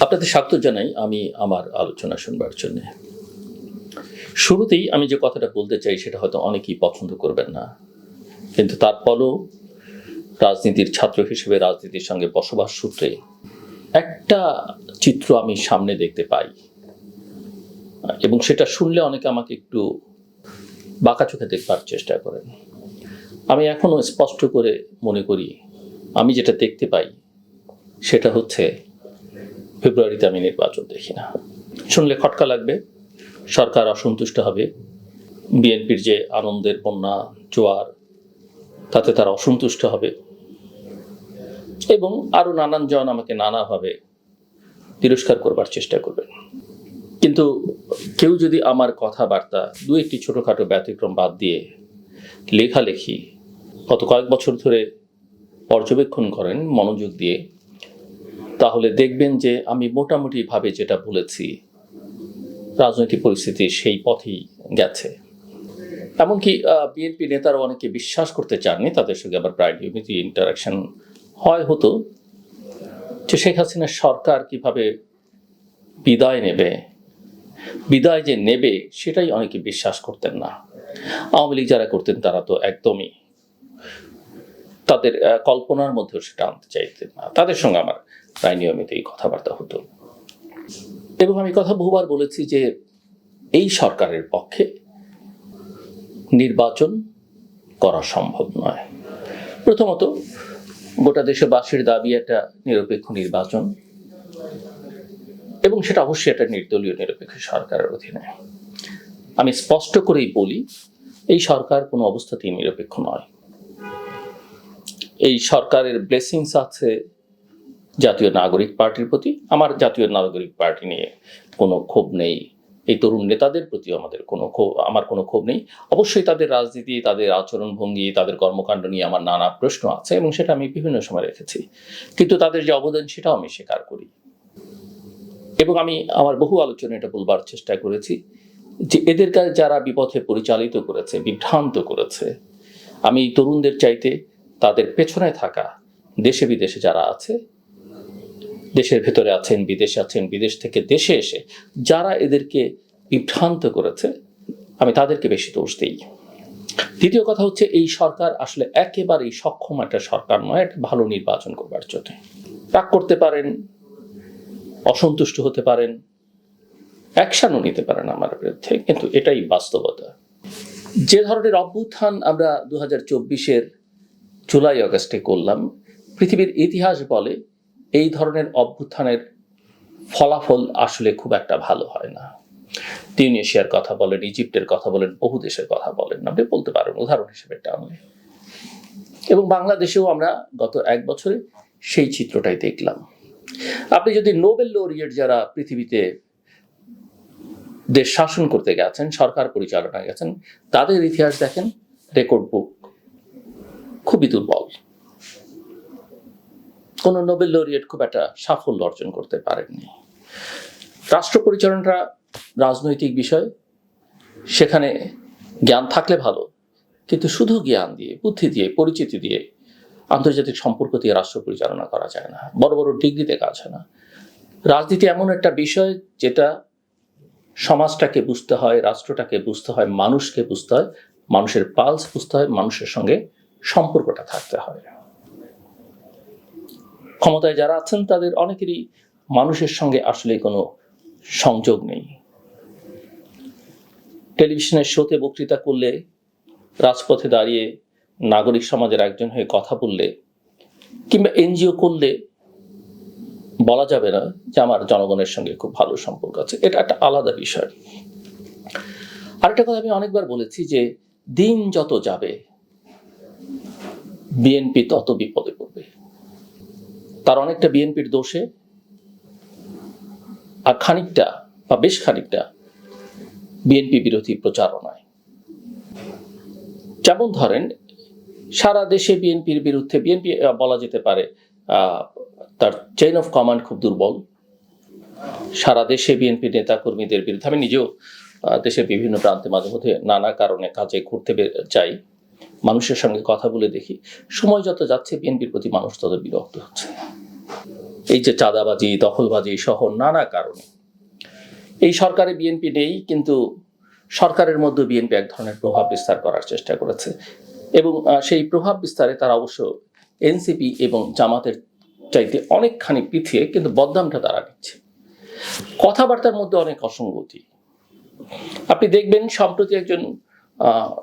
আপনাদের স্বাগত জানাই আমি আমার আলোচনা শুনবার জন্য। শুরুতেই আমি যে কথাটা বলতে চাই সেটা হয়তো অনেকেই পছন্দ করবেন না। কিন্তু তারপরও রাজনীতির ছাত্র হিসেবে রাজনীতির সঙ্গে বসবাস সূত্রে একটা চিত্র আমি সামনে দেখতে পাই। এবং সেটা শুনলে অনেকে আমাকে একটু বাঁকা চোখে দেখবার চেষ্টা করেন। আমি এখনও স্পষ্ট করে মনে করি, আমি যেটা দেখতে পাই সেটা হচ্ছে ফেব্রুয়ারিতে আমি নির্বাচন দেখি না। শুনলে খটকা লাগবে, সরকার অসন্তুষ্ট হবে, বিএনপির যে আনন্দের বন্যা, জোয়ার, তাতে তারা অসন্তুষ্ট হবে এবং আরও নানান জন আমাকে নানাভাবে তিরস্কার করবার চেষ্টা করবেন। কিন্তু কেউ যদি আমার কথাবার্তা দু একটি ছোটোখাটো ব্যতিক্রম বাদ দিয়ে লেখালেখি গত কয়েক বছর ধরে পর্যবেক্ষণ করেন মনোযোগ দিয়ে তাহলে দেখবেন যে আমি মোটামুটিভাবে যেটা বলেছি, রাজনৈতিক পরিস্থিতি সেই পথেই গেছে। এমনকি বিএনপি নেতারা অনেকে বিশ্বাস করতে চাননি, তাদের সঙ্গে আবার প্রায় নিয়মিত ইন্টারাকশন হয়, হতো। যে শেখ হাসিনার সরকার কীভাবে বিদায় নেবে, বিদায় যে নেবে সেটাই অনেকে বিশ্বাস করতেন না। আওয়ামী লীগ যারা করতেন তারা তো একদমই তাদের কল্পনার মধ্যেও সেটা আনতে চাইতেন না। তাদের সঙ্গে আমার প্রায় নিয়মিত এই কথাবার্তা হতো। এবং আমি কথা বহুবার বলেছি যে এই সরকারের পক্ষে নির্বাচন করা সম্ভব নয়। প্রথমত, গোটা দেশবাসীর দাবি একটা নিরপেক্ষ নির্বাচন এবং সেটা অবশ্যই একটা নির্দলীয় নিরপেক্ষ সরকারের অধীনে। আমি স্পষ্ট করেই বলি, এই সরকার কোনো অবস্থাতেই নিরপেক্ষ নয়। এই সরকারের ব্লেসিংস আছে জাতীয় নাগরিক পার্টির প্রতি, আমার জাতীয় নাগরিক পার্টি নিয়ে কোনো ক্ষোভ নেই। এই তরুণ নেতাদের প্রতি আমাদের কোনো ক্ষোভ, আমার কোনো ক্ষোভ নেই। অবশ্যই তাদের রাজনীতি, তাদের আচরণভঙ্গি, তাদের কর্মকাণ্ড নিয়ে আমার নানা প্রশ্ন আছে এবং সেটা আমি বিভিন্ন সময় রেখেছি। কিন্তু তাদের যে অবদান, সেটাও আমি স্বীকার করি। এবং আমি আমার বহু আলোচনা এটা বলবার চেষ্টা করেছি যে এদের কাছে যারা বিপথে পরিচালিত করেছে, বিভ্রান্ত করেছে, আমি তরুণদের চাইতে তাদের পেছনে থাকা দেশে বিদেশে যারা আছে দেশের ভেতরে আছেন, বিদেশে আছেন, বিদেশ থেকে দেশে এসে যারা এদেরকে বিভ্রান্ত করেছে, আমি তাদেরকে বেশি দোষ দিই। দ্বিতীয় কথা হচ্ছে, এই সরকার আসলে একেবারেই সক্ষম একটা সরকার নয়, একটা ভালো নির্বাচন করবার জন্য। রাগ করতে পারেন, অসন্তুষ্ট হতে পারেন, অ্যাকশনও নিতে পারেন আমার বিরুদ্ধে, কিন্তু এটাই বাস্তবতা। যে ধরনের অভ্যুত্থান আমরা দু হাজার চব্বিশের জুলাই আগস্টে করলাম, পৃথিবীর ইতিহাস বলে এই ধরনের অভ্যুত্থানের ফলাফল আসলে খুব একটা ভালো হয় না। তিউনেশিয়ার কথা বলেন, ইজিপ্টের কথা বলেন, বহু দেশের কথা বলেন। আপনি বলতে পারেন, উদাহরণ হিসেবে টানলে এবং বাংলাদেশেও আমরা গত এক বছরে সেই চিত্রটাই দেখলাম। আপনি যদি নোবেল লোরিয়েট যারা পৃথিবীতে দেশ শাসন করতে গেছেন, সরকার পরিচালনা গেছেন, তাদের ইতিহাস দেখেন, রেকর্ড বুক খুবই দুর্বল। কোনো নোবেল লরিয়েট খুব একটা সাফল্য অর্জন করতে পারেননি। রাষ্ট্র পরিচালনাটা রাজনৈতিক বিষয়, সেখানে জ্ঞান থাকলে ভালো, কিন্তু শুধু জ্ঞান দিয়ে, বুদ্ধি দিয়ে, পরিচিতি দিয়ে আন্তর্জাতিক সম্পর্ক দিয়ে রাষ্ট্র পরিচালনা করা যায় না। বড় বড় ডিগ্রিতে কাজ হয় না। রাজনীতি এমন একটা বিষয় যেটা সমাজটাকে বুঝতে হয়, রাষ্ট্রটাকে বুঝতে হয়, মানুষকে বুঝতে হয়, মানুষের পালস বুঝতে হয়, মানুষের সঙ্গে সম্পর্কটা থাকতে হয়। ক্ষমতায় যারা আছেন, তাদের অনেকেরই মানুষের সঙ্গে আসলে কোনো সংযোগ নেই। টেলিভিশনের শোতে বক্তৃতা করলে, রাজপথে দাঁড়িয়ে নাগরিক সমাজের একজন হয়ে কথা বললে, কিংবা এনজিও করলে, বলা যাবে না যে আমার জনগণের সঙ্গে খুব ভালো সম্পর্ক আছে। এটা একটা আলাদা বিষয়। আরেকটা কথা আমি অনেকবার বলেছি যে, দিন যত যাবে, বিএনপি তত বিপদে পড়বে। তার অনেকটা বিএনপির দোষে, আর খানিকটা বা বেশ খানিকটা বিএনপি বিরোধী প্রচারণায়। যেমন ধরেন, সারা দেশে বিএনপির বিরুদ্ধে, বিএনপি বলা যেতে পারে তার চেইন অফ কমান্ড খুব দুর্বল। সারা দেশে বিএনপি নেতা কর্মীদের বিরুদ্ধে, আমি নিজেও দেশের বিভিন্ন প্রান্তে মাঝে মধ্যে নানা কারণে কাজে ঘুরতে যাই। মানুষের সঙ্গে কথা বলে দেখি, সময় যত যাচ্ছে, বিএনপির প্রতি মানুষ তত বিরক্ত হচ্ছে। এই যে চাঁদাবাজি, দখলবাজি সহ নানা কারণে। এই সরকারে বিএনপি নেই, কিন্তু সরকারের মধ্যে বিএনপি এক ধরনের প্রভাব বিস্তার করার চেষ্টা করেছে। এবং সেই প্রভাব বিস্তারে তারা অবশ্য এনসিপি এবং জামাতের চাইতে অনেকখানি পিছিয়ে, কিন্তু বদনামটা তারা নিচ্ছে। কথাবার্তার মধ্যে অনেক অসঙ্গতি। আপনি দেখবেন, সম্প্রতি একজন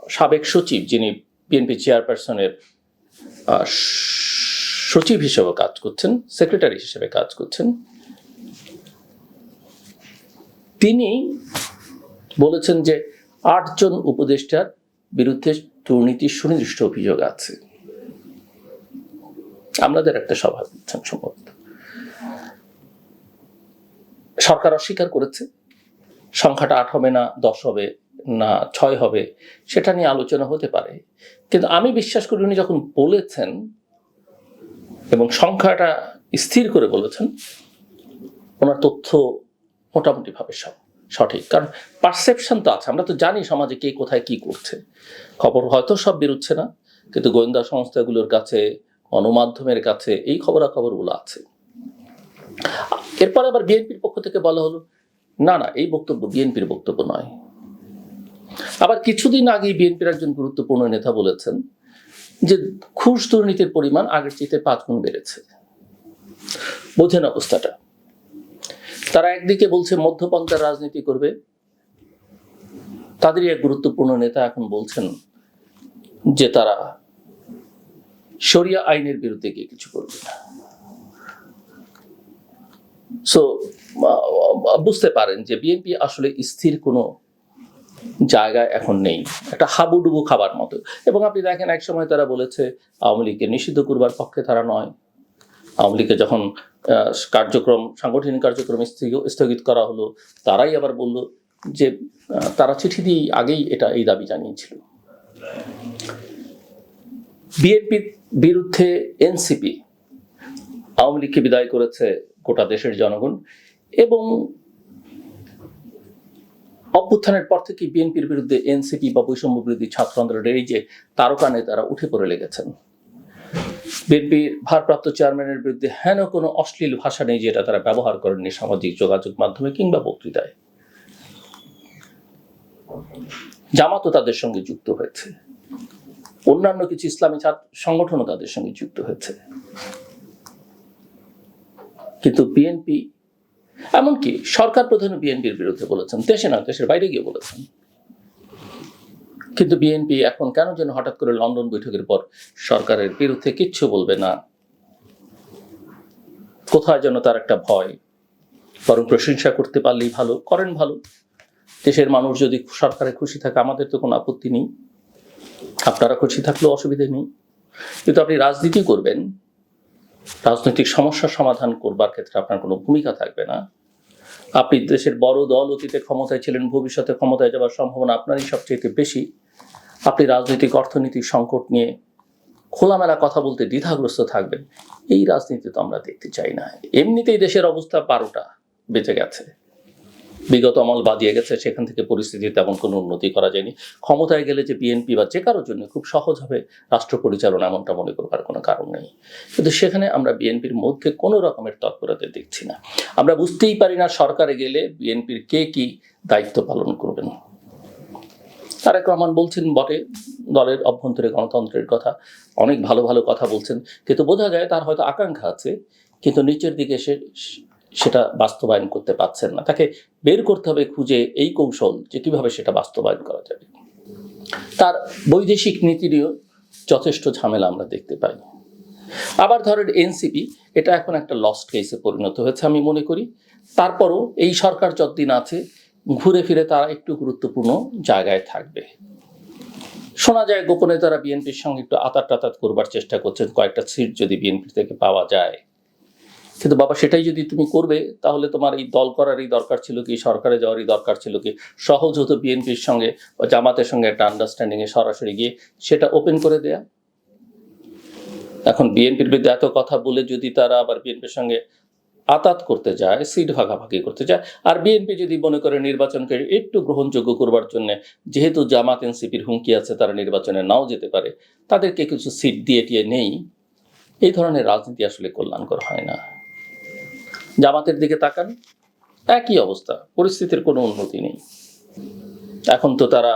সাবেক সচিব যিনি বিএনপি চেয়ারপারসনের সচিব হিসেবে কাজ করছেন সেক্রেটারি হিসেবে কাজ করছেন। তিনি বলেছেন যে আটজন উপদেষ্টার বিরুদ্ধে দুর্নীতির সুনির্দিষ্ট অভিযোগ আছে। আমাদের একটা সভা দিচ্ছেন সম্ভবত। সরকার অস্বীকার করেছে। সংখ্যাটা আট হবে না, দশ হবে। না, ছয় হবে, সেটা নিয়ে আলোচনা হতে পারে। কিন্তু আমি বিশ্বাস করি উনি যখন বলেছেন এবং সংখ্যাটা স্থির করে বলেছেন, ওনার তথ্য মোটামুটিভাবে সব সঠিক। কারণ পারসেপশন তো আছে, আমরা তো জানি সমাজে কে কোথায় কি করছে। খবর হয়তো সব বেরোচ্ছে না, কিন্তু গোয়েন্দা সংস্থাগুলোর কাছে, গণমাধ্যমের কাছে এই খবরাখবরগুলো আছে। এরপর আবার বিএনপির পক্ষ থেকে বলা হলো, না না, এই বক্তব্য বিএনপির বক্তব্য নয়। আবার কিছুদিন আগে বিএনপির একজন গুরুত্বপূর্ণ নেতা বলেছেন যে ঘুষ দুর্নীতির পরিমাণ আগের চেয়ে পাঁচ গুণ বেড়েছে। বোঝেন অবস্থাটা। তারা একদিকে বলছে মধ্যপন্থার রাজনীতি করবে। তাদেরই এক গুরুত্বপূর্ণ নেতা এখন বলছেন যে তারা শরিয়া আইনের বিরুদ্ধে গিয়ে কিছু করবে না। সো বুঝতে পারেন যে বিএনপি আসলে স্থির কোনো জায়গায় এখন নেই। একটা হাবুডুবু খাবার মতো। এবং আপনি দেখেন এক সময় তারা বলেছে, আওয়ামী লীগকে নিষিদ্ধ করবার পক্ষে তারা নয়। আওয়ামী লীগের যখন কার্যক্রম, সাংগঠনিক কার্যক্রম স্থগি- স্থগিত করা হলো, তারাই আবার বলল যে তারা চিঠি দিয়ে আগেই এটা, এই দাবি জানিয়েছিল। বিএনপির বিরুদ্ধে এনসিপি, আওয়ামী লীগকে বিদায় করেছে গোটা দেশের জনগণ এবং অভ্যুত্থানের পর থেকে বিএনপির বিরুদ্ধে এনসিপি বা বৈষম্য বিরোধী ছাত্র আন্দোলনের এই যে তারকা নেতারা উঠে পড়ে লেগেছেন। বিএনপির ভারপ্রাপ্ত চেয়ারম্যানের বিরুদ্ধে হেন কোনো অশ্লীল ভাষা নেই যেটা তারা ব্যবহার করেননি সামাজিক যোগাযোগ মাধ্যমে কিংবা বক্তৃতায়। জামাতও তাদের সঙ্গে যুক্ত হয়েছে। অন্যান্য কিছু ইসলামী ছাত্র সংগঠনও তাদের সঙ্গে যুক্ত হয়েছে। কিন্তু বিএনপি এমনকি সরকার প্রধান বিএনপির বিরুদ্ধে বলেছেন, দেশে না দেশের বাইরে গিয়ে বলেছেন। কিন্তু বিএনপি এখন কেন যেন হঠাৎ করে লন্ডন বৈঠকের পর সরকারের বিরুদ্ধে কিচ্ছু বলবে না? কোথায় যেন তার একটা ভয়। বরং প্রশংসা করতে পারলেই ভালো, করেন ভালো। দেশের মানুষ যদি সরকারে খুশি থাকে, আমাদের তো কোনো আপত্তি নেই। আপনারা খুশি থাকলেও অসুবিধে নেই। কিন্তু আপনি রাজনীতি করবেন রাজনৈতিক সমস্যার সমাধান করবার ক্ষেত্রে আপনার কোনো ভূমিকা থাকবে না। আপনি দেশের বড় দল অতীতে ক্ষমতায় ছিলেন, ভবিষ্যতে ক্ষমতায় যাওয়ার সম্ভাবনা আপনারই সবচেয়ে বেশি। আপনি রাজনৈতিক অর্থনৈতিক সংকট নিয়ে খোলামেলা কথা বলতে দ্বিধাগ্রস্ত থাকবেন। এই রাজনীতি তো আমরা দেখতে চাই না। এমনিতেই দেশের অবস্থা বারোটা বেঁচে গেছে। বিগত আমল বাদিয়ে গেছে, সেখান থেকে পরিস্থিতি তেমন কোনো উন্নতি করা যায়নি। ক্ষমতায় গেলে যে বিএনপি বা যে কারোর জন্য খুব সহজ হবে রাষ্ট্র পরিচালনা এমনটা মনে করবার কোনো কারণ নেই। কিন্তু সেখানে আমরা বিএনপির মধ্যে কোনো রকমের তৎপরতা দেখছি না। আমরা বুঝতেই পারি না সরকারে গেলে বিএনপির কে কি দায়িত্ব পালন করবেন। তারেক রহমান বলছেন, বটে, দলের অভ্যন্তরে গণতন্ত্রের কথা, অনেক ভালো ভালো কথা বলছেন। কিন্তু বোঝা যায় তার হয়তো আকাঙ্ক্ষা আছে, কিন্তু নিচের দিকে সে সেটা বাস্তবায়ন করতে পারছেন না। তাকে বের করতে হবে খুঁজে এই কৌশল যে কীভাবে সেটা বাস্তবায়ন করা যাবে তার বৈদেশিক নীতিরও যথেষ্ট ঝামেলা আমরা দেখতে পাই। আবার ধরেন এনসিপি, এটা এখন একটা লস্ট কেসে পরিণত হয়েছে আমি মনে করি। তারপরও এই সরকার যতদিন আছে, ঘুরে ফিরে তারা একটু গুরুত্বপূর্ণ জায়গায় থাকবে। শোনা যায় গোপনে তারা বিএনপির সঙ্গে একটু আতাত টাতাত করবার চেষ্টা করছেন, কয়েকটা সিট যদি বিএনপি থেকে পাওয়া যায়। কিন্তু বাবা, সেটাই যদি তুমি করবে, তাহলে তোমার এই দল করারই দরকার ছিল কি, সরকারে যাওয়ারই দরকার ছিল কি? সহজ হতো বিএনপির সঙ্গে বা জামাতের সঙ্গে একটা আন্ডারস্ট্যান্ডিং এ সরাসরি গিয়ে সেটা ওপেন করে দেয়া। এখন বিএনপির বিরুদ্ধে এত কথা বলে যদি তারা আবার বিএনপির সঙ্গে আতাত করতে যায়, সিট ভাগাভাগি করতে যায়, আর বিএনপি যদি মনে করে নির্বাচনকে একটু গ্রহণযোগ্য করবার জন্য যেহেতু জামাত এনসিপির হুমকি আছে, তারা নির্বাচনে নাও যেতে পারে, তাদেরকে কিছু সিট দিয়ে টিয়ে নেই, এই ধরনের রাজনীতি আসলে কল্যাণকর হয় না। জামাতের দিকে তাকান, একই অবস্থা, পরিস্থিতির কোনো উন্নতি নেই। এখন তো তারা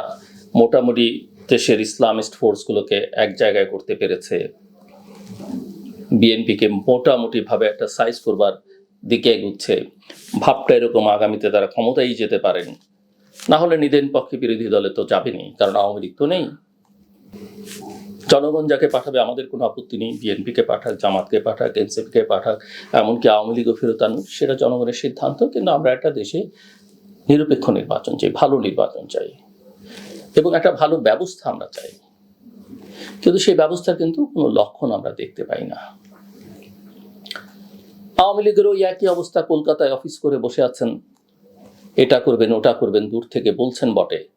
মোটামুটি দেশের ইসলামিস্ট ফোর্সগুলোকে এক জায়গায় করতে পেরেছে। বিএনপিকে মোটামুটিভাবে একটা সাইজ করবার দিকে এগুচ্ছে। ভাবটা এরকম আগামীতে তারা ক্ষমতায় যেতে পারেন। না হলে নিদেন পক্ষে বিরোধী দলে তো যাবেনি কারণ আওয়ামী লীগ তো নেই। জনগণ যাকে পাঠাবে, আমাদের কোনো আপত্তি নেই। বিএনপিকে পাঠাক, জামাতকে পাঠাক, এনসিপিকে পাঠাক, এমনকি আওয়ামী লীগও ফেরত আনুক, সেটা জনগণের সিদ্ধান্ত। কিন্তু আমরা একটা দেশে নিরপেক্ষ নির্বাচন চাই, ভালো নির্বাচন চাই। এবং একটা ভালো ব্যবস্থা আমরা চাই। কিন্তু সেই ব্যবস্থার কিন্তু কোনো লক্ষণ আমরা দেখতে পাই না। আওয়ামী লীগেরও একই অবস্থা, কলকাতায় অফিস করে বসে আছেন। এটা করবেন, ওটা করবেন, দূর থেকে বলছেন বটে।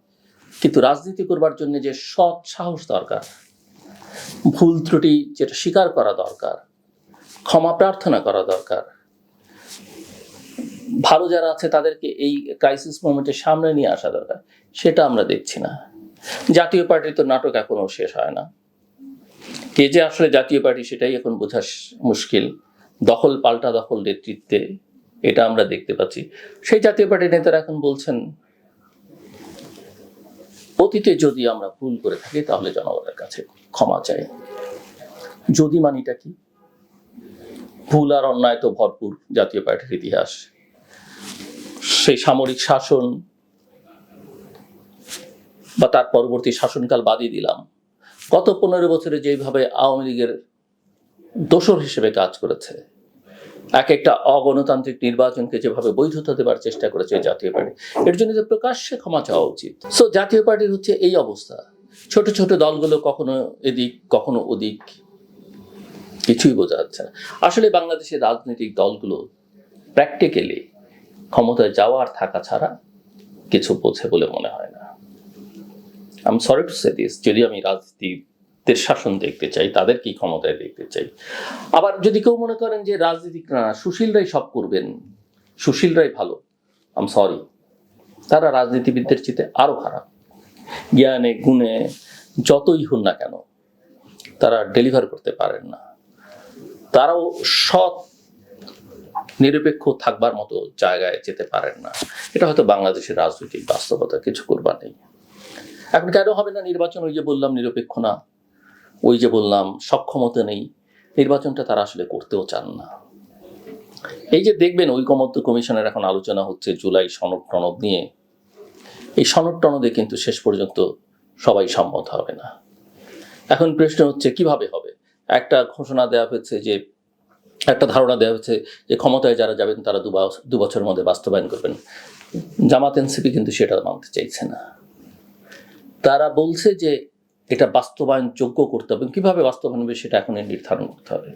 কিন্তু রাজনীতি করবার জন্য যে সৎ সাহস দরকার ভুল ত্রুটি যেটা স্বীকার করা দরকার, ক্ষমা প্রার্থনা করা দরকার। ভালো যারা আছে তাদেরকে এই ক্রাইসিস মোমেন্টে সামনে নিয়ে আসা দরকার, সেটা আমরা দেখছি না। জাতীয় পার্টির তো নাটক এখনও শেষ হয় না। কে যে আসলে জাতীয় পার্টি সেটাই এখন বোঝা মুশকিল। দখল পাল্টা দখল নেতৃত্বে, এটা আমরা দেখতে পাচ্ছি। সেই জাতীয় পার্টির নেতারা এখন বলছেন অতীতে যদি আমরা ভুল করে থাকি, তাহলে জনগণের কাছে ক্ষমা চাই। যদি মানিটা কি? ভুল আর অন্যায় তো ভরপুর জাতীয় পার্টির ইতিহাস। সেই সামরিক শাসন বা তার পরবর্তী শাসনকাল বাদই দিলাম। গত পনেরো বছরে যেভাবে আওয়ামী লীগের দোসর হিসেবে কাজ করেছে এক একটা অগণতান্ত্রিক নির্বাচনকে যেভাবে বৈধতা দেবার চেষ্টা করেছে জাতীয় পার্টি, এর জন্য যে প্রকাশ্যে ক্ষমা চাওয়া উচিত। সো জাতীয় পার্টির হচ্ছে এই অবস্থা। ছোট ছোট দলগুলো কখনো এদিক, কখনো ওদিক, কিছুই বোঝা যাচ্ছে না। আসলে বাংলাদেশের রাজনৈতিক দলগুলো প্র্যাকটিক্যালি ক্ষমতায় যাওয়া আর থাকা ছাড়া কিছু বোঝে বলে মনে হয় না। Um sorry to say this যদি আমি রাজনীতিদের শাসন দেখতে চাই, তাদের কি ক্ষমতায় দেখতে চাই। আবার যদি কেউ মনে করেন যে রাজনীতিক না সুশীলরাই সব করবেন। সুশীলরাই ভালো আম সরি তারা রাজনীতিবিদদের চিতে আরও খারাপ। জ্ঞানে, গুণে, যতই হন না কেন, তারা ডেলিভার করতে পারেন না। তারাও সৎ, নিরপেক্ষ থাকবার মতো জায়গায় যেতে পারেন না। এটা হয়তো বাংলাদেশের রাজনৈতিক বাস্তবতা, কিছু করবার নেই। এখন কেন হবে না নির্বাচন? ওই যে বললাম, নিরপেক্ষ না। ওই যে বললাম, সক্ষমতা নেই, নির্বাচনটা তারা আসলে করতেও চান না। এই যে দেখবেন ঐকমত্য কমিশনের এখন আলোচনা হচ্ছে জুলাই সনদ টনদ নিয়ে। এই সনদ টনদে কিন্তু শেষ পর্যন্ত সবাই সম্মত হবে না। এখন প্রশ্ন হচ্ছে, কীভাবে হবে? একটা ঘোষণা দেওয়া হয়েছে যে, একটা ধারণা দেওয়া হয়েছে যে ক্ষমতায় যারা যাবেন, তারা দু বছরের মধ্যে বাস্তবায়ন করবেন। জামাত এনসিপি কিন্তু সেটা মানতে চাইছে না। তারা বলছে যে এটা বাস্তবায়ন যোগ্য করতে হবে। কীভাবে বাস্তবায়ন হবে সেটা এখন নির্ধারণ করতে হবে।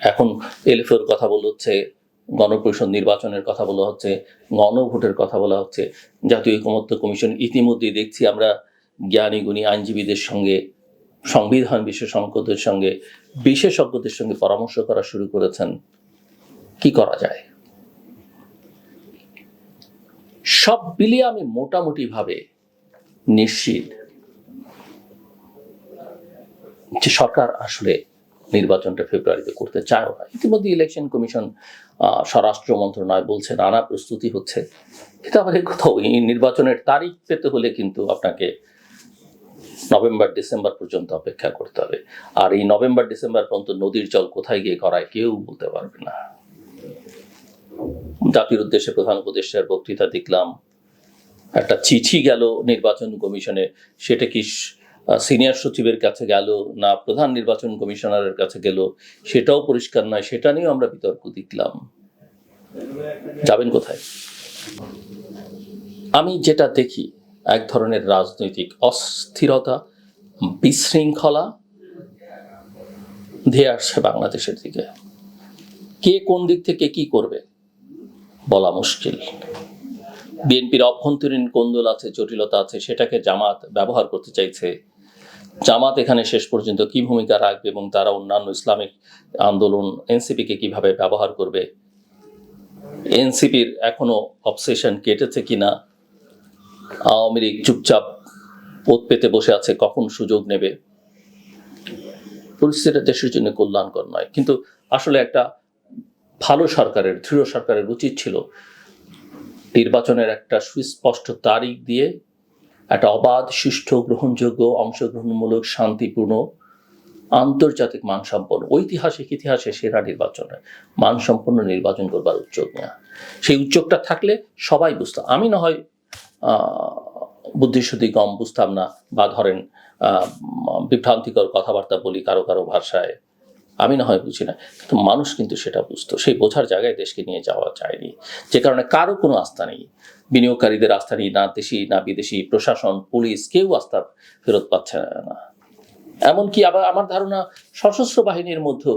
এখন এলএফের কথা বলা হচ্ছে, গণপরিষদ নির্বাচনের কথা বলা হচ্ছে, গণভোটের কথা বলা হচ্ছে, জাতীয় ঐকমত্য কমিশন ইতিমধ্যেই দেখছি আমরা জ্ঞানী গুণী আইনজীবীদের সঙ্গে, সংবিধান বিশেষজ্ঞদের সঙ্গে বিশেষজ্ঞদের সঙ্গে পরামর্শ করা শুরু করেছেন। কি করা যায়? সব মিলিয়ে আমি মোটামুটি ভাবে নিশ্চিত যে সরকার আসলে নির্বাচনটা ফেব্রুয়ারিতে করতে চায়ও না। ইতিমধ্যে ইলেকশন কমিশন স্বরাষ্ট্র মন্ত্রণালয় বলছে নানা প্রস্তুতি হচ্ছে। আবার এই কোথাও এই নির্বাচনের তারিখ পেতে হলে কিন্তু আপনাকে নভেম্বর, ডিসেম্বর পর্যন্ত অপেক্ষা করতে হবে। আর এই নভেম্বর, ডিসেম্বর পর্যন্ত নদীর জল কোথায় গিয়ে করায় কেউ বলতে পারবে না। জাতির উদ্দেশ্যে প্রধান উপদেষ্টার বক্তৃতা দেখলাম। একটা চিঠি গেল নির্বাচন কমিশনে। সেটা কি সিনিয়র সচিবের কাছে গেল, না প্রধান নির্বাচন কমিশনারের কাছে গেল, সেটাও পরিষ্কার নয়, সেটা নিয়েও আমরা বিতর্ক দেখলাম। যাবেন কোথায়? আমি যেটা দেখি, এক ধরনের রাজনৈতিক অস্থিরতা, বিশৃঙ্খলা, ধেয়ে আসছে বাংলাদেশের দিকে। কে কোন দিক থেকে কি করবে বলা মুশকিল। বিএনপির অভ্যন্তরীণ কোন্দল আছে, জটিলতা আছে, সেটাকে জামাত ব্যবহার করতে চাইছে জামাত এখানে শেষ পর্যন্ত কি ভূমিকা রাখবে এবং তারা অন্যান্য ইসলামিক আন্দোলন, এনসিপিকে কীভাবে ব্যবহার করবে? এনসিপির এখনও অবসেশন কেটেছে কিনা? আওয়ামী লীগ চুপচাপ পথ পেতে বসে আছে, কখন সুযোগ নেবে? পরিস্থিতিটা দেশের জন্য কল্যাণকর নয়। কিন্তু আসলে একটা ভালো সরকারের, দৃঢ় সরকারের উচিত ছিল নির্বাচনের একটা সুস্পষ্ট তারিখ দিয়ে একটা অবাধ, সুষ্ঠু, গ্রহণযোগ্য, অংশগ্রহণমূলক, শান্তিপূর্ণ, আন্তর্জাতিক মানসম্পন্ন, ঐতিহাসিক ইতিহাসে সেরা নির্বাচনে মানসম্পন্ন নির্বাচন করবার উদ্যোগ নেওয়া সেই উদ্যোগটা থাকলে সবাই বুঝতাম আমি না হয় বুদ্ধিশুদ্ধি কম বুঝতাম না বা ধরেন বিভ্রান্তিকর কথাবার্তা বলি কারও কারও ভাষায়। আমি না হয় বুঝি না। কিন্তু মানুষ কিন্তু সেটা বুঝতো। সেই বোঝার জায়গায় দেশকে নিয়ে যাওয়া যায়নি। যে কারণে কারও কোনো আস্থা নেই। বিনিয়োগকারীদের আস্থা নেই না দেশি, না বিদেশি, প্রশাসন, পুলিশ, কেউ আস্থা ফেরত পাচ্ছে না। এমনকি আবার আমার ধারণা সশস্ত্র বাহিনীর মধ্যেও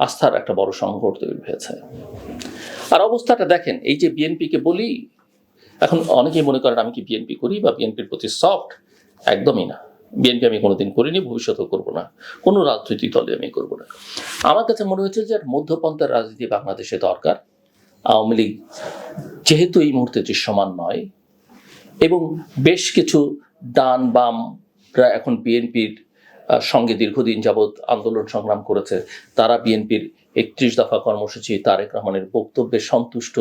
আস্থার একটা বড় সংকট তৈরি হয়েছে। আর অবস্থাটা দেখেন, এই যে বিএনপিকে বলি, এখন অনেকেই মনে করেন আমি কি বিএনপি করি বা বিএনপির প্রতি সফট একদমই না। বিএনপি আমি কোনোদিন করিনি, ভবিষ্যতেও করব না। কোনো রাজনৈতিক দলে আমি করব না। আমার কাছে মনে হচ্ছে যে মধ্যপন্থার রাজনীতি বাংলাদেশে দরকার। আওয়ামী লীগ যেহেতু এই মুহূর্তে দৃশ্যমান নয়, এবং বেশ কিছু ডান বামরা এখন বিএনপির সঙ্গে দীর্ঘদিন যাবৎ আন্দোলন সংগ্রাম করেছে, তারা বিএনপির একত্রিশ দফা কর্মসূচি, তারেক রহমানের বক্তব্যে সন্তুষ্ট।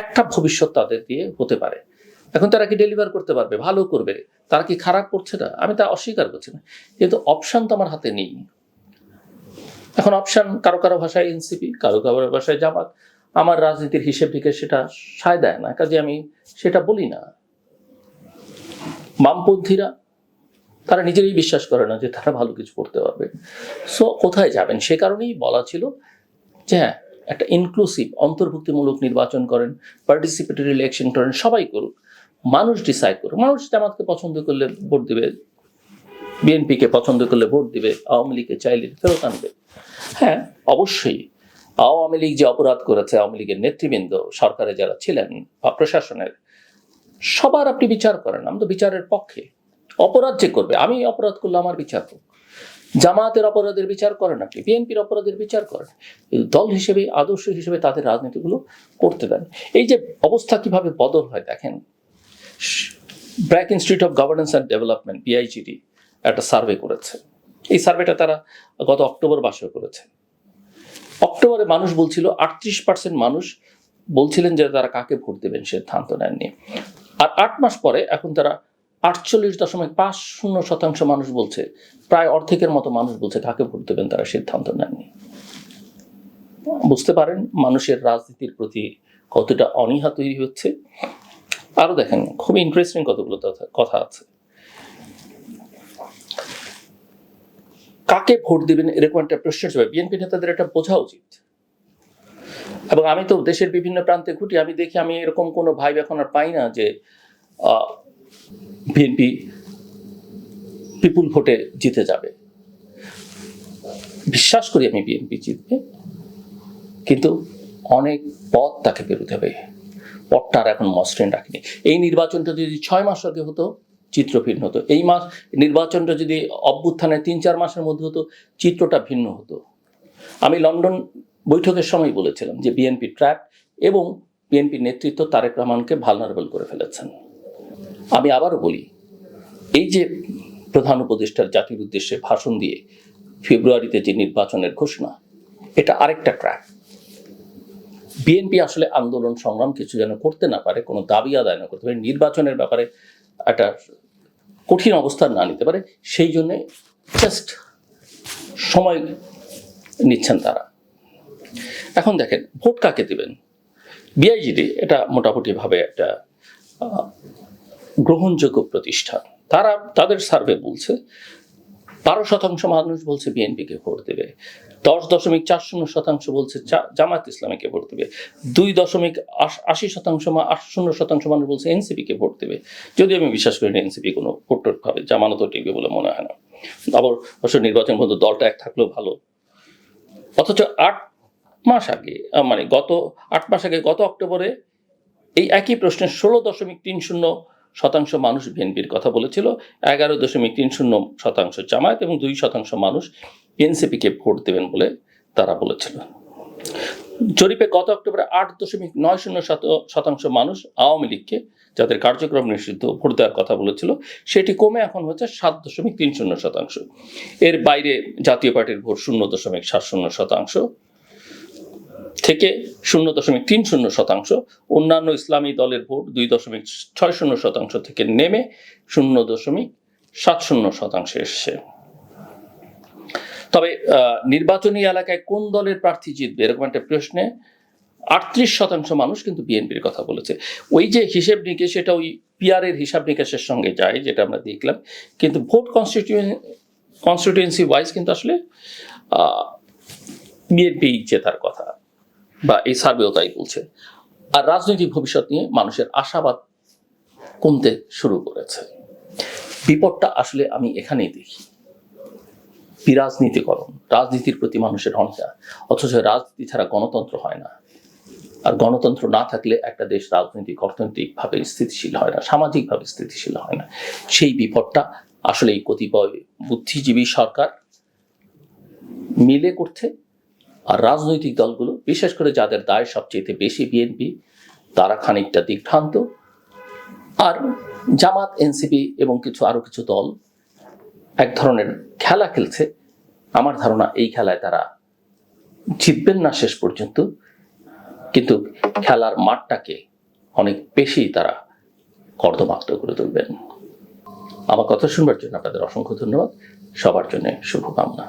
একটা ভবিষ্যৎ তাদের দিয়ে হতে পারে। এখন তারা কি ডেলিভার করতে পারবে? ভালো করবে। তারা কি খারাপ করছে না? আমি তা অস্বীকার করছি না। কিন্তু অপশান তো আমার হাতে নেই। এখন অপশান কারও কারও ভাষায় এনসিপি কারও কারও ভাষায় জামাত আমার রাজনীতির হিসেব থেকে সেটা সায় দেয় না, কাজে আমি সেটা বলি না। বামপন্থীরা, তারা নিজেরাই বিশ্বাস করে না যে তারা ভালো কিছু করতে পারবে। সো কোথায় যাবেন? সে কারণেই বলা ছিল যে হ্যাঁ একটা ইনক্লুসিভ অন্তর্ভুক্তিমূলক নির্বাচন করেন পার্টিসিপেটরি ইলেকশন করেন, সবাই করুক। মানুষ ডিসাইড করুক। মানুষ জামাতকে পছন্দ করলে ভোট দিবে বিএনপিকে পছন্দ করলে ভোট দিবে, আওয়ামী লীগকে চাইলে ফেরত আনবে। হ্যাঁ অবশ্যই আওয়ামী লীগ যে অপরাধ করেছে, আওয়ামী লীগের নেতৃবৃন্দ, সরকারে যারা ছিলেন বা প্রশাসনের, সবার আপনি বিচার করেন, আমি তো বিচারের পক্ষে। অপরাধ যে করবে, আমি অপরাধ করলে আমার বিচার হোক। জামায়াতের অপরাধের বিচার করেন আপনি, বিএনপির অপরাধের বিচার করেন। দল হিসেবে, আদর্শ হিসেবে তাদের রাজনীতিগুলো করতে দেন। এই যে অবস্থা কীভাবে বদল হয় দেখেন, BRAC Institute of Governance and Development, BIGD, একটা সার্ভে করেছে। এই সার্ভেটা তারা গত অক্টোবর মাসেও করেছে। অক্টোবরে মানুষ বলছিল, আটত্রিশ পার্সেন্ট মানুষ বলছিলেন যে তারা কাকে ভোট দেবেন সিদ্ধান্ত নেননি। আর আট মাস পরে এখন তারা আটচল্লিশ দশমিক পাঁচ শূন্য শতাংশ মানুষ বলছে, প্রায় অর্ধেকের মতো মানুষ বলছে কাকে ভোট দেবেন তারা সিদ্ধান্ত নেননি। বুঝতে পারেন, মানুষের রাজনীতির প্রতি কতটা অনীহা তৈরি হচ্ছে। আরও দেখেন, খুবই ইন্টারেস্টিং কতগুলো কথা আছে। কাকে ভোট দেবেন এরকম একটা প্রশ্ন হিসেবে বিএনপি নেতাদের এটা বোঝা উচিত। এবং আমি তো দেশের বিভিন্ন প্রান্তে ঘুটি, আমি দেখি আমি এরকম কোনো ভাই এখন আর পাই না যে বিএনপি পিপুল ভোটে জিতে যাবে। বিশ্বাস করি আমি বিএনপি জিতবে, কিন্তু অনেক পথ তাকে পেরোতে হবে। পথটা আর এখন মসৃণ রাখেনি। এই নির্বাচনটা যদি ছয় মাস আগে হতো চিত্র ভিন্ন হতো। এই মাস নির্বাচনটা যদি অভ্যুত্থানের তিন, চার মাসের মধ্যে হতো, চিত্রটা ভিন্ন হতো। আমি লন্ডন বৈঠকের সময় বলেছিলাম যে বিএনপি ট্র্যাপ এবং বিএনপির নেতৃত্ব তারেক রহমানকে ভালনারেবল করে ফেলেছেন। আমি আবারও বলি, এই যে প্রধান উপদেষ্টার জাতির উদ্দেশ্যে ভাষণ দিয়ে ফেব্রুয়ারিতে যে নির্বাচনের ঘোষণা, এটা আরেকটা ট্র্যাক বিএনপি আসলে আন্দোলন সংগ্রাম কিছু যেন করতে না পারে, কোনো দাবি আদায় না করতে পারে, নির্বাচনের ব্যাপারে একটা কঠিন অবস্থান না নিতে পারে, সেই জন্যে জাস্ট সময় নিচ্ছেন তারা। এখন দেখেন, ভোট কাকে দেবেন? বিআইজিডি এটা মোটামুটিভাবে একটা গ্রহণযোগ্য প্রতিষ্ঠান। তারা, তাদের সার্ভে বলছে বারো শতাংশ মানুষ বলছে বিএনপিকে ভোট দেবে। দশ দশমিক চার শূন্য শতাংশ বলছে জা- জামাত ইসলামীকে ভোট দেবে। দুই দশমিক আশি শতাংশ আট শূন্য শতাংশ মানুষ বলছে এনসিপিকে ভোট দেবে। যদি আমি বিশ্বাস করি না এনসিপি কোনো ভোট টোট হবে জামানত টিকবে বলে মনে হয় না। আবার অবশ্য নির্বাচন পর্যন্ত দলটা এক থাকলেও ভালো। অথচ আট মাস আগে মানে গত আট মাস আগে গত অক্টোবরে এই একই প্রশ্নে ষোলো দশমিক তিন শূন্য শতাংশ মানুষ বিএনপির কথা বলেছিল, এগারো দশমিক তিন শূন্য শতাংশ জামায়াত এবং দুই শতাংশ মানুষ এনসিপিকে ভোট দেবেন বলে তারা বলেছিল। জরিপে গত অক্টোবরে আট দশমিক নয় শূন্য শত- শতাংশ মানুষ আওয়ামী লীগকে, যাদের কার্যক্রম নিষিদ্ধ, ভোট দেওয়ার কথা বলেছিল, সেটি কমে এখন হচ্ছে সাত দশমিক তিন শূন্য শতাংশ। এর বাইরে জাতীয় পার্টির ভোট শূন্য দশমিক সাত শূন্য শতাংশ থেকে শূন্য দশমিক তিন শূন্য শতাংশ। অন্যান্য ইসলামী দলের ভোট দুই দশমিক ছয় শূন্য শতাংশ থেকে নেমে শূন্য দশমিক সাত শূন্য শতাংশে এসছে। তবে নির্বাচনী এলাকায় কোন দলের প্রার্থী জিতবে এরকম একটা প্রশ্নে আটত্রিশ শতাংশ মানুষ কিন্তু বিএনপির কথা বলেছে। ওই যে হিসেব নিকেশ, সেটা ওই পিআরের হিসাব নিকেশের সঙ্গে যায়, যেটা আমরা দেখলাম। কিন্তু ভোট কনস্টিটিউন কনস্টিটিউয়েন্সি ওয়াইজ কিন্তু আসলে বিএনপি জেতার কথা। বা এই সার্ভেও তাই বলছে। আর রাজনৈতিক ভবিষ্যৎ নিয়ে মানুষের আশাবাদ কমতে শুরু করেছে। বিপদটা আসলে আমি এখানেই দেখি। বিরাজনীতিকরণ রাজনীতির প্রতি মানুষের অনীহা, অথচ রাজনীতি ছাড়া গণতন্ত্র হয় না। আর গণতন্ত্র না থাকলে একটা দেশ রাজনৈতিক, অর্থনৈতিকভাবে স্থিতিশীল হয় না, সামাজিকভাবে স্থিতিশীল হয় না। সেই বিপদটা আসলে এই কতিপয় বুদ্ধিজীবী সরকার মিলে করছে। আর রাজনৈতিক দলগুলো, বিশেষ করে যাদের দায় সবচেয়ে বেশি বিএনপি, তারা খানিকটা দিগ্ভ্রান্ত। আর জামাত, এনসিপি এবং কিছু আরও কিছু দল এক ধরনের খেলা খেলছে। আমার ধারণা এই খেলায় তারা জিতবেন না শেষ পর্যন্ত। কিন্তু খেলার মাঠটাকে অনেক বেশি তারা কর্দমাক্ত করে তুলবেন। আমার কথা শুনবার জন্য আপনাদের অসংখ্য ধন্যবাদ। সবার জন্য শুভকামনা।